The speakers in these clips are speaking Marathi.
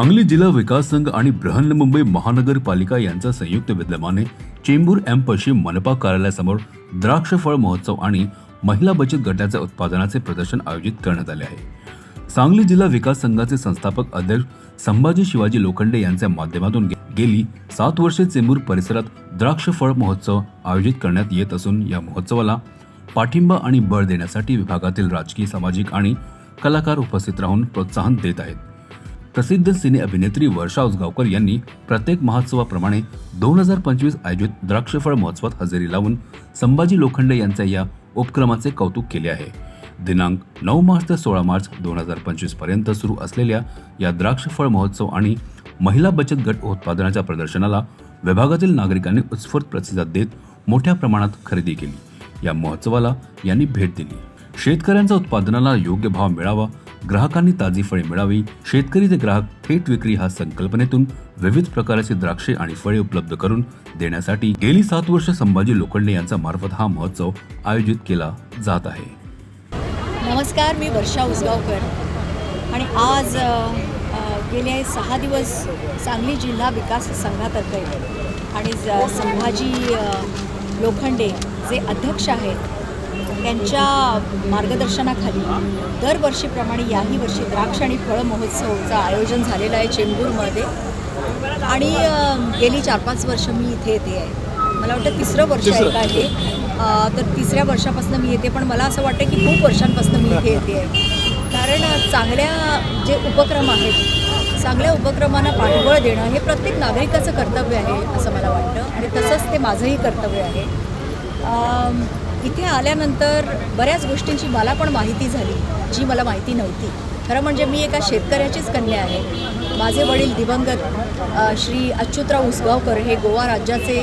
सांगली जिल्हा विकास संघ आणि बृहन्मुंबई महानगरपालिका यांचा संयुक्त विद्यमाने चेंबूर एम पश्चिम मनपा कार्यालयासमोर द्राक्ष फळ महोत्सव आणि महिला बचत गटाच्या उत्पादनाचे प्रदर्शन आयोजित करण्यात आले आहे. सांगली जिल्हा विकास संघाचे संस्थापक अध्यक्ष संभाजी शिवाजी लोखंडे यांच्या माध्यमातून गे- गेली सात वर्षे चेंबूर परिसरात द्राक्ष फळ महोत्सव आयोजित करण्यात येत असून या महोत्सवाला पाठिंबा आणि बळ देण्यासाठी विभागातील राजकीय सामाजिक आणि कलाकार उपस्थित राहून प्रोत्साहन देत आहेत. प्रसिद्ध सिने अभिनेत्री वर्षा उसगावकर यांनी प्रत्येक महोत्सवाप्रमाणे दोन हजार पंचवीस आयोजित द्राक्षफळ महोत्सवात हजेरी लावून संभाजी लोखंडे यांच्या या उपक्रमाचे कौतुक केले आहे. दिनांक नऊ मार्च ते सोळा मार्च दोन हजार पंचवीसपर्यंत सुरू असलेल्या या द्राक्षफळ महोत्सव आणि महिला बचत गट उत्पादनाच्या प्रदर्शनाला विभागातील नागरिकांनी उत्स्फूर्त प्रतिसाद देत मोठ्या प्रमाणात खरेदी केली. या महोत्सवाला यांनी भेट दिली. शेतकऱ्यांच्या उत्पादनाला योग्य भाव मिळावा ग्राहकांनी ताजी फळे मिळावी शेतकरी ते ग्राहक थेट विक्री हा संकल्पनेतून विविध प्रकारची द्राक्षे आणि फळे उपलब्ध करून देण्यासाठी गेली सात वर्ष संभाजी लोखंडे यांचा मार्फत हा महोत्सव आयोजित केला जात आहे. नमस्कार मी वर्षा उसगावकर. आणि आज गेले सहा दिवस सांगली जिल्हा विकास संघातर्फे आणि संभाजी लोखंडे जे अध्यक्ष आहेत त्यांच्या मार्गदर्शनाखाली दरवर्षीप्रमाणे याही वर्षी द्राक्ष आणि फळ महोत्सवचं आयोजन झालेलं आहे चेंबूरमध्ये. आणि गेली चार पाच वर्ष मी इथे येते आहे. मला वाटतं तिसरं वर्ष आहे का हे? तर तिसऱ्या वर्षापासून मी येते पण मला असं वाटतं की खूप वर्षांपासून मी इथे येते आहे. कारण चांगल्या जे उपक्रम आहेत चांगल्या उपक्रमांना पाठबळ देणं हे प्रत्येक नागरिकाचं कर्तव्य आहे असं मला वाटतं. आणि तसंच ते माझंही कर्तव्य आहे. इथे आल्यानंतर बऱ्याच गोष्टींची मला पण माहिती झाली जी मला माहिती नव्हती. खरं म्हणजे मी एका शेतकऱ्याचीच कन्या आहे. माझे वडील दिवंगत श्री अच्युतराव उसगावकर हे गोवा राज्याचे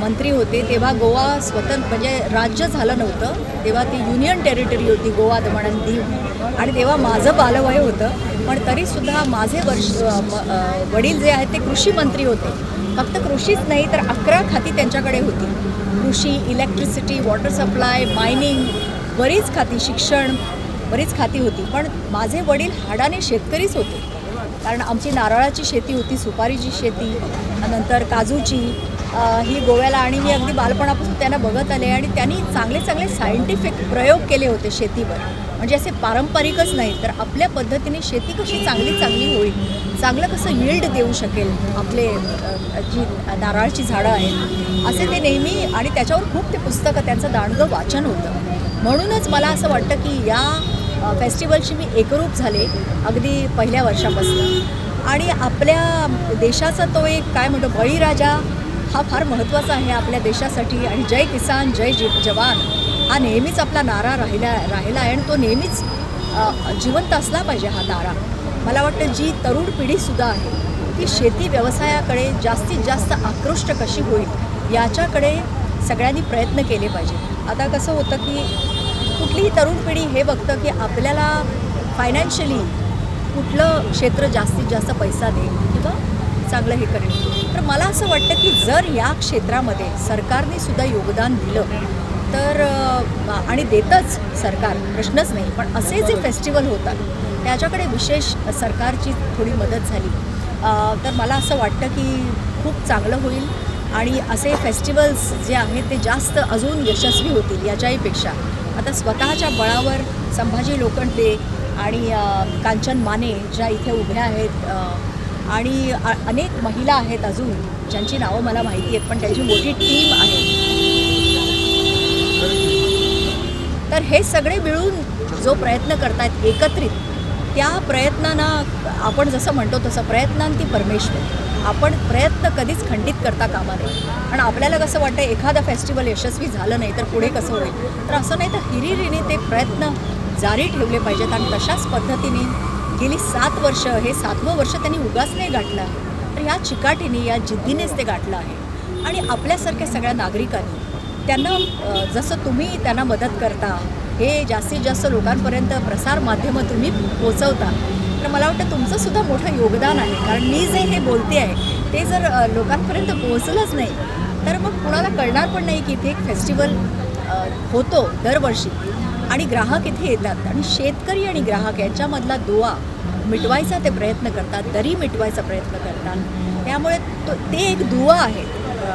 मंत्री होते. तेव्हा गोवा स्वतंत्र म्हणजे राज्य झालं नव्हतं. तेव्हा ती युनियन टेरिटरी होती गोवा दमण आणि दीव. आणि तेव्हा माझं बालवय होतं. पण तरीसुद्धा माझे वर्ष वडील जे आहेत ते कृषी मंत्री होते. फक्त कृषीच नाही तर अकरा खाती त्यांच्याकडे होती. कृषी इलेक्ट्रिसिटी वॉटर सप्लाय मायनिंग बरीच खाती शिक्षण बरीच खाती होती. पण माझे वडील हाडाने शेतकरीच होते. कारण आमची नारळाची शेती होती सुपारीची शेती नंतर काजूची ही गोव्याला आणि मी अगदी बालपणापासून त्यांना बघत आले आणि त्यांनी चांगले चांगले सायंटिफिक प्रयोग केले होते शेतीवर. म्हणजे असे पारंपरिकच नाही तर आपल्या पद्धतीने शेती कशी चांगली चांगली होईल चांगलं कसं यिल्ड देऊ शकेल आपले जी नारळाची झाडं आहेत असे ते नेहमी आणि त्याच्यावर खूप ते पुस्तकं त्यांचं दांडगं वाचन होतं. म्हणूनच मला असं वाटतं की या फेस्टिवलशी मी एकरूप झाले अगदी पहिल्या वर्षापासून. आणि आपल्या देशाचा तो एक काय म्हणतो बळीराजा हा फार महत्त्वाचा आहे आपल्या देशासाठी. आणि जय किसान जय जी जवान. हा नेहमीच आपला नारा राहिला राहिला आहे आणि तो नेहमीच जिवंत असला पाहिजे हा नारा. मला वाटतं जी तरुण पिढीसुद्धा आहे ती शेती व्यवसायाकडे जास्तीत जास्त आकृष्ट कशी होईल याच्याकडे सगळ्यांनी प्रयत्न केले पाहिजे. आता कसं होतं की कुठलीही तरुण पिढी हे बघतं की आपल्याला फायनान्शियली कुठलं क्षेत्र जास्तीत जास्त पैसा देईल किंवा चांगलं हे करेल. तर मला असं वाटतं की जर या क्षेत्रामध्ये सरकारने सुद्धा योगदान दिलं तर आणि देतच सरकार प्रश्नच नाही. पण असे जे फेस्टिवल होतात त्याच्याकडे विशेष सरकारची थोडी मदत झाली. तर मला असं वाटतं की खूप चांगलं होईल आणि असे फेस्टिवल्स जे आहेत ते जास्त अजून यशस्वी होतील याच्याहीपेक्षा. आता स्वतःच्या बळावर संभाजी लोखंडे आणि कांचन माने ज्या इथे उभ्या आहेत आणि अनेक महिला आहेत अजून ज्यांची नावं मला माहिती आहेत पण त्यांची मोठी टीम आहे. तर हे सगळे मिळून जो प्रयत्न करतायत एकत्रित त्या प्रयत्नांना आपण जसं म्हणतो तसं प्रयत्नांती परमेश्वर. आपण प्रयत्न कधीच खंडित करता कामा नये. आणि आपल्याला कसं वाटतं एखादं फेस्टिवल यशस्वी झालं नाही तर पुढे कसं होईल? तर असं नाही तर हिरिरीने ते प्रयत्न जारी ठेवले पाहिजेत आणि तशाच पद्धतीने गेली सात वर्ष हे सातवं वर्ष त्यांनी उगाच नाही गाठलं. आहे तर ह्या चिकाटीने या जिद्दीनेच ते गाठलं आहे. आणि आपल्यासारख्या सगळ्या नागरिकांनी त्यांना जसं तुम्ही त्यांना मदत करता हे जास्तीत जास्त लोकांपर्यंत प्रसार माध्यमं तुम्ही पोचवता तर मला वाटतं तुमचं सुद्धा मोठं योगदान आहे. कारण मी जे हे बोलते आहे ते जर लोकांपर्यंत पोहोचलंच नाही तर मग कुणाला कळणार पण नाही की इथे एक फेस्टिवल होतो दरवर्षी. आणि ग्राहक इथे येतात आणि शेतकरी आणि ग्राहक यांच्यामधला दुवा मिटवायचा ते प्रयत्न करतात दरी मिटवायचा प्रयत्न करतात. त्यामुळे तो ते एक दुवा आहे.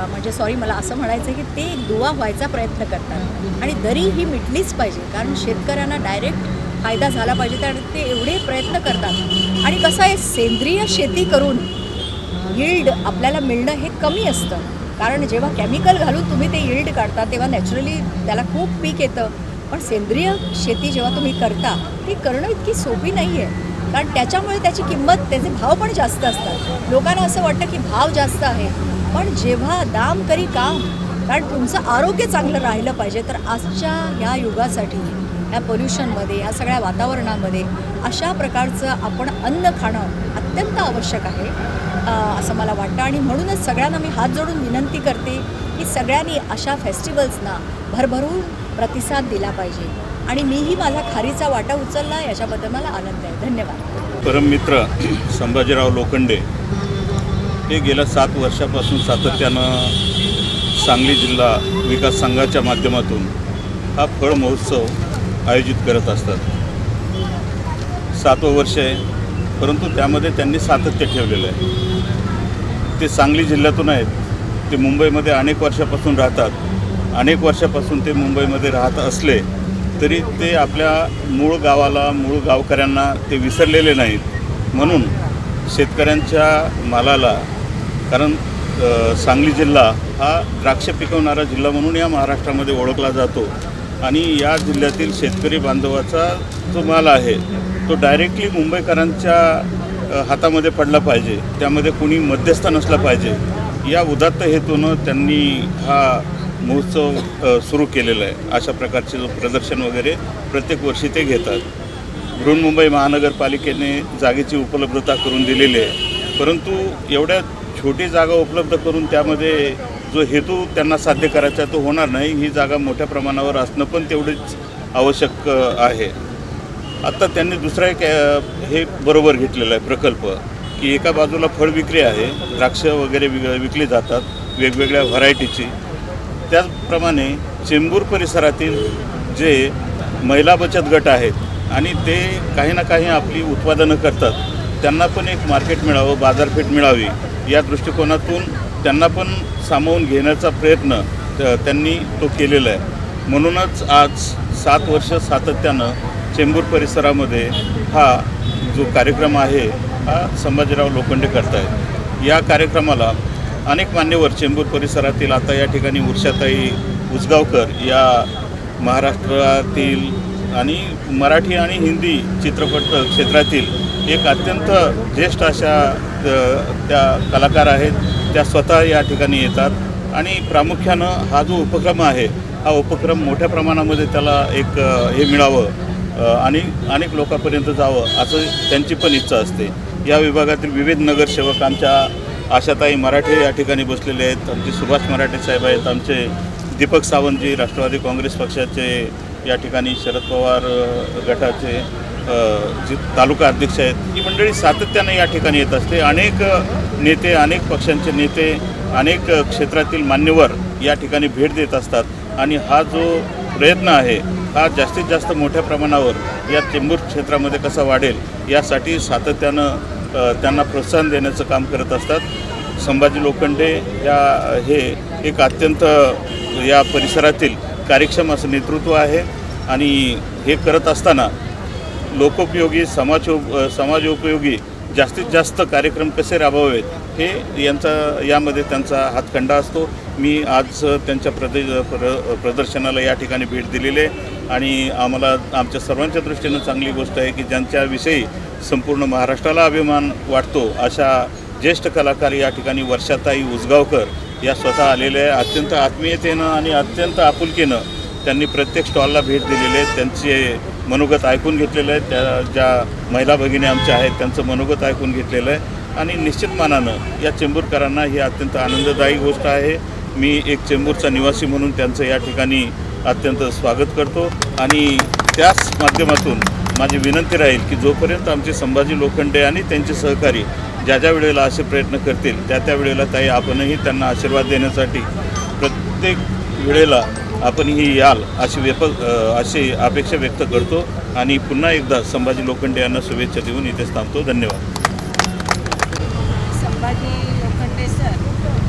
म्हणजे सॉरी मला असं म्हणायचं आहे की ते एक दुवा व्हायचा प्रयत्न करतात. आणि दरी ही मिटलीच पाहिजे कारण शेतकऱ्यांना डायरेक्ट फायदा झाला पाहिजे तर ते एवढे प्रयत्न करतात. आणि कसं आहे सेंद्रिय शेती करून यील्ड आपल्याला मिळणं हे कमी असतं. कारण जेव्हा केमिकल घालून तुम्ही ते यील्ड काढता तेव्हा नॅचरली त्याला खूप पीक येतं. पण सेंद्रिय शेती जेव्हा तुम्ही करता ती करणं इतकी सोपी नाही आहे कारण त्याच्यामुळे त्याची किंमत त्याचे भाव पण जास्त असतात. लोकांना असं वाटतं की भाव जास्त आहे. पण जेव्हा दाम करी काम कारण तुमचं आरोग्य चांगलं राहिलं पाहिजे तर आजच्या ह्या युगासाठी या पोल्युशनमध्ये या सगळ्या वातावरणामध्ये अशा प्रकारचं आपण अन्न खाणं अत्यंत आवश्यक आहे. असं मला वाटतं. आणि म्हणूनच सगळ्यांना मी हात जोडून विनंती करते की सगळ्यांनी अशा फेस्टिवल्सना भरभरून प्रतिसाद दिला पाहिजे. आणि मीही माझा खारीचा वाटा उचलला याच्याबद्दल मला आनंद आहे. धन्यवाद. परममित्र संभाजीराव लोखंडे हे गेल्या सात वर्षापासून सातत्यानं सांगली जिल्हा विकास संघाच्या माध्यमातून हा फळ महोत्सव आयोजित करत असतात. सातवं वर्ष आहे परंतु त्यामध्ये त्यांनी सातत्य ठेवलेलं आहे. ते सांगली जिल्ह्यातून आहेत. ते मुंबईमध्ये अनेक वर्षापासून राहतात. अनेक वर्षापासून ते मुंबईमध्ये राहत असले तरी ते आपल्या मूळ गावाला मूळ गावकऱ्यांना ते विसरलेले नाहीत. म्हणून शेतकऱ्यांच्या मालाला कारण सांगली जिल्हा हा द्राक्ष पिकवणारा जिल्हा म्हणून या महाराष्ट्रामध्ये ओळखला जातो. आणि या जिल्ह्यातील शेतकरी बांधवाचा जो माल आहे तो डायरेक्टली मुंबईकरांच्या हातामध्ये पडला पाहिजे. त्यामध्ये कुणी मध्यस्थ नसला पाहिजे. या उदात्त हेतूनं त्यांनी हा महोत्सव सुरू केलेला आहे. अशा प्रकारचे जो प्रदर्शन वगैरे प्रत्येक वर्षी ते घेतात. बृहन्मुंबई महानगरपालिकेने जागेची उपलब्धता करून दिलेली आहे. परंतु एवढ्या छोटी जागा उपलब्ध करून त्यामध्ये जो हेतू त्यांना साध्य करायचा तो होणार नाही. ही जागा मोठ्या प्रमाणावर असणं पण तेवढीच आवश्यक आहे. आत्ता त्यांनी दुसरा एक हे बरोबर घेतलेला आहे प्रकल्प की एका बाजूला फळ विक्री आहे द्राक्ष वगैरे विक विकली जातात वेगवेगळ्या व्हरायटीची. त्याचप्रमाणे चेंबूर परिसरातील जे महिला बचत गट आहेत आणि ते काही ना काही आपली उत्पादनं करतात. त्यांना पण एक मार्केट मिळावं बाजारपेठ मिळावी या दृष्टिकोनातून त्यांना पण सामावून घेण्याचा प्रयत्न त- त्यांनी तो केलेला आहे. म्हणूनच आज सात वर्ष सातत्यानं चेंबूर परिसरामध्ये हा जो कार्यक्रम आहे हा संभाजीराव लोखंडे करतायत. या कार्यक्रमाला अनेक मान्यवर चेंबूर परिसरातील आता या ठिकाणी उर्षाताई उसगावकर या महाराष्ट्रातील आणि मराठी आणि हिंदी चित्रपट क्षेत्रातील एक अत्यंत ज्येष्ठ अशा त्या कलाकार आहेत. त्या स्वतः या ठिकाणी येतात. आणि प्रामुख्यानं हा जो उपक्रम आहे हा उपक्रम मोठ्या प्रमाणामध्ये त्याला एक हे मिळावं आणि अनेक लोकांपर्यंत जावं असं त्यांची पण इच्छा असते. या विभागातील विविध नगरसेवक आमच्या आशाताई मराठे या ठिकाणी बसलेले आहेत. आमचे सुभाष मराठे साहेब आहेत. आमचे दीपक सावंतजी राष्ट्रवादी काँग्रेस पक्षाचे या ठिकाणी शरद पवार गटाचे जे तालुका अध्यक्ष आहेत ही मंडळी सातत्याने या ठिकाणी येत असते. अनेक नेते अनेक पक्षांचे नेते अनेक क्षेत्रातील मान्यवर या ठिकाणी भेट देत असतात. आणि हा जो प्रयत्न आहे हा जास्तीत जास्त मोठ्या प्रमाणावर या चेंबूर क्षेत्रामध्ये कसा वाढेल यासाठी सातत्यानं त्यांना प्रोत्साहन देण्याचं काम करत असतात. संभाजी लोखंडे या हे एक अत्यंत या परिसरातील कार्यक्षम असं नेतृत्व आहे आणि हे करत असताना लोकोपयोगी समाज समाजोपयोगी जास्तीत जास्त कार्यक्रम कसे राबवावेत हे यांचा यामध्ये त्यांचा हातखंडा असतो. मी आज त्यांच्या प्रदे प्र प्रदर्शनाला या ठिकाणी भेट दिलेली आहे आणि आम्हाला आमच्या सर्वांच्या दृष्टीनं चांगली गोष्ट आहे की ज्यांच्याविषयी संपूर्ण महाराष्ट्राला अभिमान वाटतो अशा ज्येष्ठ कलाकार या ठिकाणी वर्षाताई उसगावकर या स्वतः आलेले आहे. अत्यंत आत्मीयतेनं आणि अत्यंत आपुलकीनं त्यांनी प्रत्येक स्टॉलला भेट दिलेली आहे. त्यांचे मनोगत ऐकून घेतलेलं आहे. त्या ज्या महिला भगिनी आमच्या आहेत त्यांचं मनोगत ऐकून घेतलेलं आहे. आणि निश्चित मानानं या चेंबूरकरांना ही अत्यंत आनंददायी गोष्ट आहे. मी एक चेंबूरचा निवासी म्हणून त्यांचं या ठिकाणी अत्यंत स्वागत करतो. आणि त्याच माध्यमातून माझी विनंती राहील की जोपर्यंत आमचे संभाजी लोखंडे आणि त्यांचे सहकारी ज्या ज्या वेळेला असे प्रयत्न करतील त्या त्या वेळेला ताई आपणही त्यांना आशीर्वाद देण्यासाठी प्रत्येक वेळेला आपणही याल अशी व्यप अशी अपेक्षा व्यक्त करतो. आणि पुन्हा एकदा संभाजी लोखंडे यांना शुभेच्छा देऊन इथेच थांबतो. धन्यवाद. संभाजी लोखंडे सर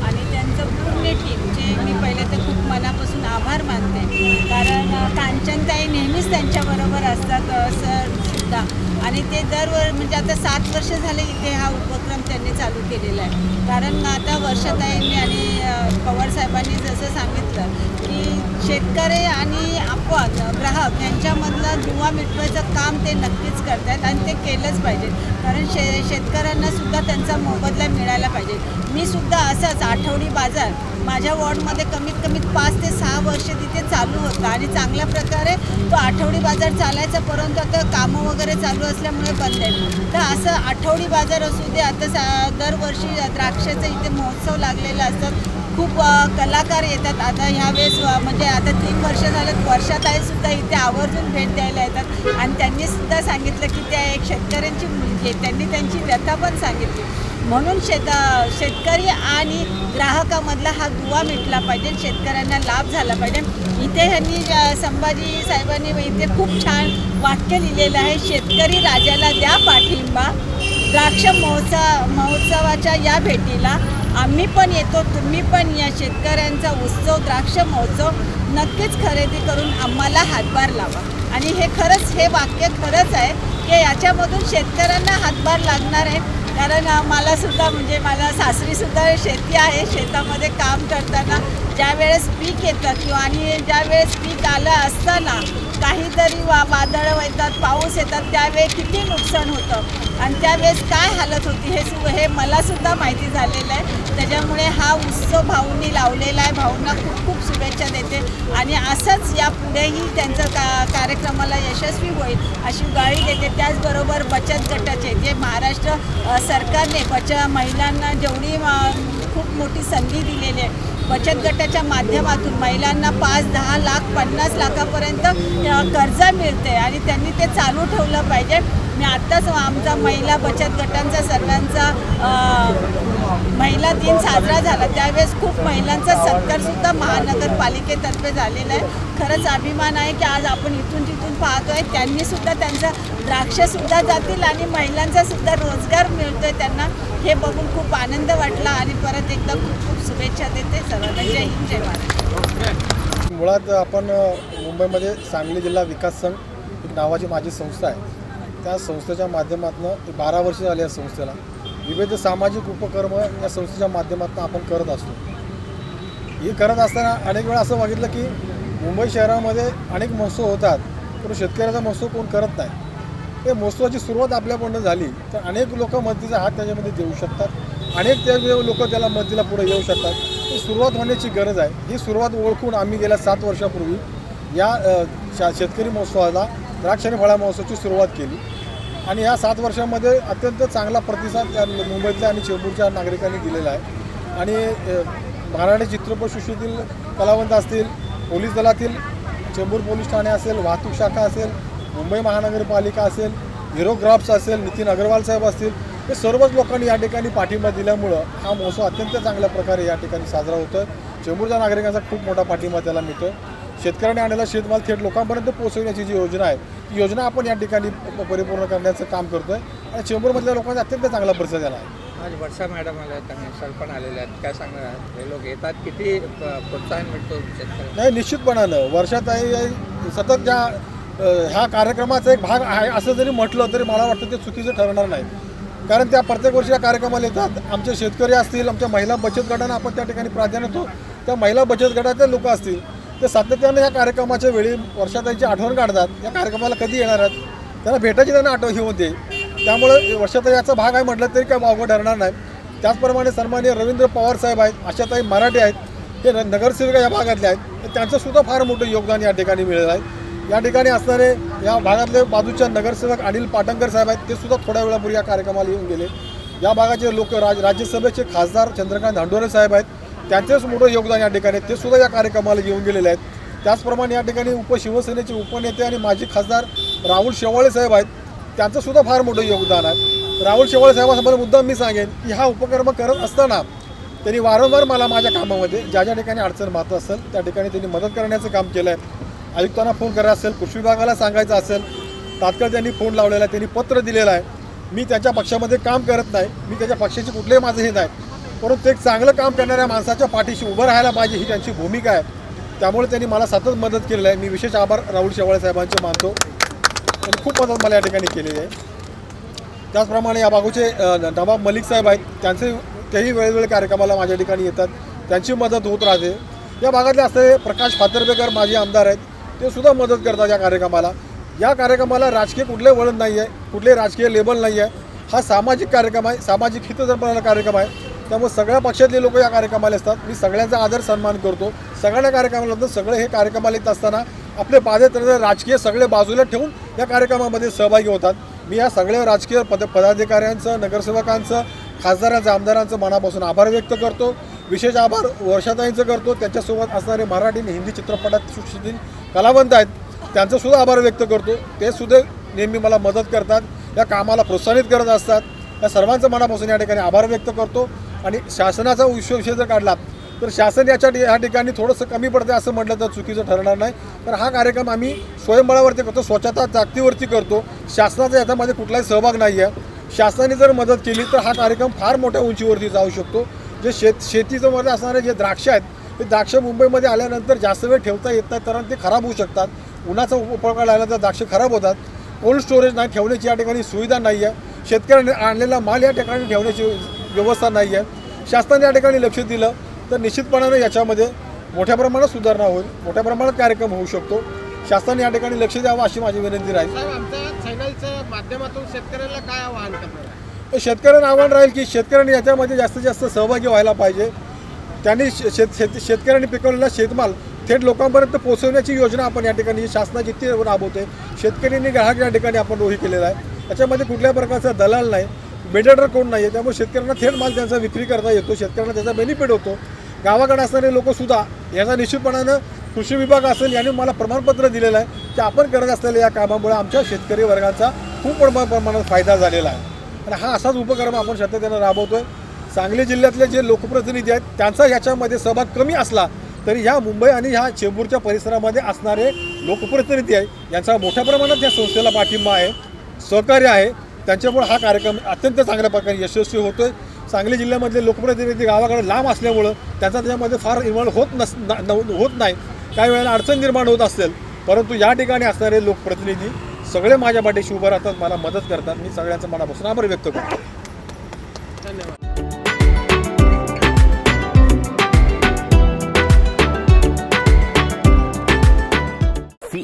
आणि त्यांचं पूर्ण टीमचे मी पहिले तर खूप मनापासून आभार मानते. कारण कांचनताई नेहमीच त्यांच्याबरोबर असतात सर सुद्धा. आणि ते दरवर म्हणजे आता सात वर्ष झाले इथे हा उपक्रम त्यांनी चालू केलेलं आहे. कारण आता वर्षाताईंनी आणि अ, पवार साहेबांनी जसं सांगितलं की शेतकरी आणि आपण ग्राहक यांच्यामधलं धुवा मिटवायचं काम ते नक्कीच करतात आणि ते केलंच पाहिजे. कारण शे शेतकऱ्यांनासुद्धा त्यांचा मोबदला मिळायला पाहिजे. मी सुद्धा असंच आठवडी बाजार माझ्या वॉर्डमध्ये कमीत कमी पाच ते सहा वर्ष तिथे चालू होतं आणि चांगल्या प्रकारे तो आठवडी बाजार चालायचा परंतु आता कामं वगैरे चालू असल्यामुळे बंद आहे. तर असं आठवडी बाजार असू दे आता सा दरवर्षी द्राक्षाचा इथे महोत्सव लागलेला असतात. खूप कलाकार येतात. आता ह्यावेळेस म्हणजे आता तीन वर्ष झालं वर्षात आहे सुद्धा इथे आवर्जून भेट द्यायला येतात. आणि त्यांनी सुद्धा सांगितलं की त्या एक शेतकऱ्यांची मुलगी आहे. त्यांनी त्यांची व्यथा पण सांगितली. म्हणून शेत शेतकरी आणि ग्राहकामधला हा दुवा मिटला पाहिजे शेतकऱ्यांना लाभ झाला पाहिजे. इथे ह्यांनी संभाजी साहेबांनी इथे खूप छान वाक्य लिहिलेलं आहे शेतकरी राजाला द्या पाठिंबा द्राक्ष महोत्सव महोत्सवाच्या या भेटीला आम्ही पण येतो तुम्ही पण या शेतकऱ्यांचा उत्सव द्राक्ष महोत्सव नक्कीच खरेदी करून आम्हाला हातभार लावा. आणि हे खरंच हे वाक्य खरंच आहे की याच्यामधून शेतकऱ्यांना हातभार लागणार आहे. कारण मला सुद्धा म्हणजे मला सासरीसुद्धा शेती आहे शेतामध्ये काम करताना ज्या वेळेस पीक येतं किंवा आणि ज्या वेळेस पीक आलं असताना काहीतरी वा वादळं येतात पाऊस येतात त्यावेळी किती नुकसान होतं? आणि त्यावेळेस काय हालत होती हे सु हे मलासुद्धा माहिती झालेलं आहे. त्याच्यामुळे हा उत्सव भाऊंनी लावलेला आहे. भाऊंना खूप खूप शुभेच्छा देते. आणि असंच यापुढेही त्यांचं का कार्यक्रमाला यशस्वी होईल अशी गाळी देते. त्याचबरोबर बचत गटाचे जे महाराष्ट्र सरकारने बच महिलांना जेवढी खूप मोठी संधी दिलेली आहे बचत गटाच्या माध्यमातून महिलांना पाच दहा लाख पन्नास लाखापर्यंत कर्ज मिळते आणि त्यांनी ते चालू ठेवलं पाहिजे. मी आत्ताच आमचा महिला बचत गटांचा सर्वांचा महिला दिन साजरा झाला. त्यावेळेस खूप महिलांचा सत्कारसुद्धा महानगरपालिकेतर्फे झालेला आहे. खरंच अभिमान आहे की आज आपण इथून तिथून पाहतो आहे त्यांनीसुद्धा त्यांचा द्राक्षसुद्धा जातील आणि महिलांचासुद्धा रोजगार मिळतो आहे त्यांना. हे बघून खूप आनंद वाटला आणि परत एकदा खूप खूप शुभेच्छा देते. सर्वांना जय हिंद जय मुळात आपण मुंबईमध्ये सांगली जिल्हा विकास संघ नावाची माझी संस्था आहे. त्या संस्थेच्या माध्यमातून बारा वर्ष झाली या संस्थेला विविध सामाजिक उपक्रम या संस्थेच्या माध्यमातून आपण करत असतो. ही करत असताना अनेक वेळा असं बघितलं की मुंबई शहरामध्ये अनेक महोत्सव होतात पण शेतकऱ्याचा महोत्सव कोण करत नाही. ते महोत्सवाची सुरुवात आपल्याकडनं झाली तर अनेक लोक मदतीचा हात त्याच्यामध्ये देऊ शकतात. अनेक त्या लोक त्याला मदतीला पुढे येऊ शकतात. ही सुरुवात होण्याची गरज आहे. ही सुरुवात ओळखून आम्ही गेल्या सात वर्षापूर्वी या शा शेतकरी महोत्सवाला द्राक्ष आणि फळा महोत्सवाची सुरुवात केली. आणि या सात वर्षामध्ये अत्यंत चांगला प्रतिसाद त्या मुंबईतल्या आणि चेंबूरच्या नागरिकांनी दिलेला आहे. आणि अ, मराठी चित्रपटसृष्टीतील कलावंत असतील पोलीस दलातील चेंबूर पोलीस ठाणे असेल वाहतूक शाखा असेल मुंबई महानगरपालिका असेल हिरोग्राफ्स असेल नितीन अग्रवाल साहेब असतील हे सर्वच लोकांनी या ठिकाणी पाठिंबा दिल्यामुळं हा महोत्सव अत्यंत चांगल्या प्रकारे या ठिकाणी साजरा होतो चेंबूरच्या नागरिकांचा खूप मोठा पाठिंबा त्याला मिळतो आहे शेतकऱ्यांनी आणलेला शेतमाल थेट लोकांपर्यंत पोहोचवण्याची जी योजना आहे ती योजना आपण या ठिकाणी परिपूर्ण करण्याचं काम करतो आहे आणि चेंबूरमधल्या लोकांचा अत्यंत चांगला प्रतिसाद झाला आहे. आज वर्षा मॅडम आल्या आहेत आणि सर पण आलेले आहेत. काय सांगणार आहात हे लोक येतात किती प्रोत्साहन मिळतो शेतकऱ्यांना? नाही निश्चितपणानं. वर्षात आहे सतत ज्या ह्या कार्यक्रमाचा एक भाग आहे असं जरी म्हटलं तरी मला वाटतं ते चुकीचं ठरणार नाही. कारण त्या प्रत्येक वर्षी या कार्यक्रमाला येतात. आमचे शेतकरी असतील आमच्या महिला बचत गटांना आपण त्या ठिकाणी प्राधान्य देतो. त्या महिला बचत गटाचे लोक असतील ते सातत्यानं या कार्यक्रमाच्या वेळी वर्षाताईची आठवण काढतात. या कार्यक्रमाला कधी येणार आहेत? त्यांना भेटायची त्यांना आठवण ही होते. त्यामुळे वर्षाताई याचा भाग आहे म्हटलं तरी काय वावगं ठरणार नाही. त्याचप्रमाणे सन्मान्य रवींद्र पवार साहेब आहेत आशाताई मराठे आहेत हे नगरसेविका या भागातले आहेत. तर त्यांचं सुद्धा फार मोठं योगदान या ठिकाणी मिळेल आहे. या ठिकाणी असणारे या भागातले बाजूच्या नगरसेवक अनिल पाटणकर साहेब आहेत ते सुद्धा थोड्या वेळापूर्वी या कार्यक्रमाला येऊन गेले. या भागाचे लोक राज राज्यसभेचे खासदार चंद्रकांत धांडोरे साहेब आहेत त्यांचंच मोठं योगदान या ठिकाणी ते सुद्धा या कार्यक्रमाला येऊन गेलेले आहेत. त्याचप्रमाणे या ठिकाणी उपशिवसेनेचे उपनेते आणि माजी खासदार राहुल शेवाळे साहेब आहेत. त्यांचं सुद्धा फार मोठं योगदान आहे. राहुल शेवाळे साहेबांसमोर मुद्दा मी सांगेन की हा उपक्रम करत असताना त्यांनी वारंवार मला माझ्या कामामध्ये ज्या ज्या ठिकाणी अडचण मात असेल त्या ठिकाणी त्यांनी मदत करण्याचं काम केलं आहे. आयुक्तांना फोन करायचा असेल कृषी विभागाला सांगायचं असेल तात्काळ त्यांनी फोन लावलेला आहे त्यांनी पत्र दिलेलं आहे. मी त्याच्या पक्षामध्ये काम करत नाही. मी त्याच्या पक्षाची कुठलेही माझं हे नाही. परंतु एक चांगलं काम करणाऱ्या माणसाच्या पाठीशी उभं राहायला पाहिजे ही त्यांची भूमिका आहे. त्यामुळे त्यांनी मला सतत मदत केलेली आहे. मी विशेष आभार राहुल शेवाळे साहेबांचे मानतो. त्यांनी खूप मदत मला या ठिकाणी केलेली आहे. त्याचप्रमाणे या बागूचे नवाब मलिक साहेब आहेत. त्यांचे तेही वेळोवेळी कार्यक्रमाला माझ्या ठिकाणी येतात. त्यांची मदत होत राहते. या भागातले असलेले प्रकाश फातर्बेकर माझे आमदार आहेत. ते सुद्धा मदत करतात या कार्यक्रमाला. या कार्यक्रमाला राजकीय कुठले वळण नाही आहे कुठले राजकीय लेबल नाही आहे हा सामाजिक कार्यक्रम आहे. सामाजिक हितजपणारा कार्यक्रम आहे. त्यामुळे सगळ्या पक्षातले लोक या कार्यक्रमाला असतात. मी सगळ्यांचा आदर सन्मान करतो. सगळ्या कार्यक्रमाला सगळे हे कार्यक्रमाला येत असताना आपले बाधे राजकीय सगळे बाजूला ठेवून या कार्यक्रमामध्ये सहभागी होतात. मी या सगळ्या राजकीय पद पदाधिकाऱ्यांचं नगरसेवकांचं खासदारांचं आमदारांचं मनापासून आभार व्यक्त करतो. विशेष आभार वर्षाताईंचं करतो. त्यांच्यासोबत असणारे मराठी आणि हिंदी चित्रपटात सुशिक्षित कलावंत आहेत त्यांचंसुद्धा आभार व्यक्त करतो. ते सुद्धा नेहमी मला मदत करतात या कामाला प्रोत्साहित करत असतात. या सर्वांचं मनापासून या ठिकाणी आभार व्यक्त करतो. आणि शासनाचा विषय जर काढला तर शासन याच्या ह्या ठिकाणी थोडंसं कमी पडतं असं म्हटलं तर चुकीचं ठरणार नाही. तर हा कार्यक्रम आम्ही स्वयंबळावरती करतो स्वच्छता जागतीवरती करतो. शासनाचा याच्यामध्ये कुठलाही सहभाग नाही आहे. शासनाने जर मदत केली तर हा कार्यक्रम फार मोठ्या उंचीवरती जाऊ शकतो. जे शेत शेतीचं मध्ये असणारे जे द्राक्ष आहेत ते द्राक्ष मुंबईमध्ये आल्यानंतर जास्त वेळ ठेवता येत नाही कारण ते खराब होऊ शकतात. उन्हाचा उपकार आला तर द्राक्ष खराब होतात. कोल्ड स्टोरेज नाही ठेवण्याची या ठिकाणी सुविधा नाही आहे. शेतकऱ्याने आणलेला माल या ठिकाणी ठेवण्याची व्यवस्था नाही आहे. शासनाने या ठिकाणी लक्ष दिलं तर निश्चितपणाने याच्यामध्ये मोठ्या प्रमाणात सुधारणा होईल मोठ्या प्रमाणात कार्यक्रम होऊ शकतो. शासनाने या ठिकाणी लक्ष द्यावं अशी माझी विनंती राहील. चॅनलच्या माध्यमातून शेतकऱ्याला काय आवाहन करणार? शेतकऱ्यांना आव्हान राहील की शेतकऱ्यांनी याच्यामध्ये जास्तीत जास्त सहभागी व्हायला पाहिजे. त्यांनी शे- शेत शेत शेतकऱ्यांनी पिकवलेला शेतमाल थेट लोकांपर्यंत पोहोचवण्याची योजना आपण या ठिकाणी शासनाची ती राबवते शेतकऱ्यांनी ग्राहक या ठिकाणी आपण रोही केलेला आहे. त्याच्यामध्ये कुठल्या प्रकारचा दलाल नाही. मेडिएटर कोण नाही आहे त्यामुळे शेतकऱ्यांना थेट माल त्यांचा विक्री करता येतो शेतकऱ्यांना त्याचा बेनिफिट होतो. गावाकडे असणारे लोकसुद्धा याचा निश्चितपणानं कृषी विभाग असेल याने मला प्रमाणपत्र दिलेलं आहे की आपण करत असलेल्या या कामामुळे आमच्या शेतकरी वर्गाचा खूप प्रमाण प्रमाणात फायदा झालेला आहे. आणि हा असाच उपक्रम आपण सातत्यानं राबवतोय. सांगली जिल्ह्यातले जे लोकप्रतिनिधी आहेत त्यांचा ह्याच्यामध्ये सहभाग कमी असला तरी ह्या मुंबई आणि ह्या चेंबूरच्या परिसरामध्ये असणारे लोकप्रतिनिधी आहे यांचा मोठ्या प्रमाणात या संस्थेला पाठिंबा आहे सहकार्य आहे. त्यांच्यामुळे हा कार्यक्रम अत्यंत चांगल्या प्रकारे यशस्वी होतो आहे सांगली जिल्ह्यामधले लोकप्रतिनिधी गावाकडे लांब असल्यामुळं त्यांचा त्याच्यामध्ये फार इन्व्हॉल्व होत नस न- होत नाही. काही वेळेला अडचण निर्माण होत असेल परंतु या ठिकाणी असणारे लोकप्रतिनिधी सगळे माझ्या पाठीशी उभं राहतात मला मदत करतात. मी सगळ्यांचा मनापासून आभार व्यक्त करतो. धन्यवाद.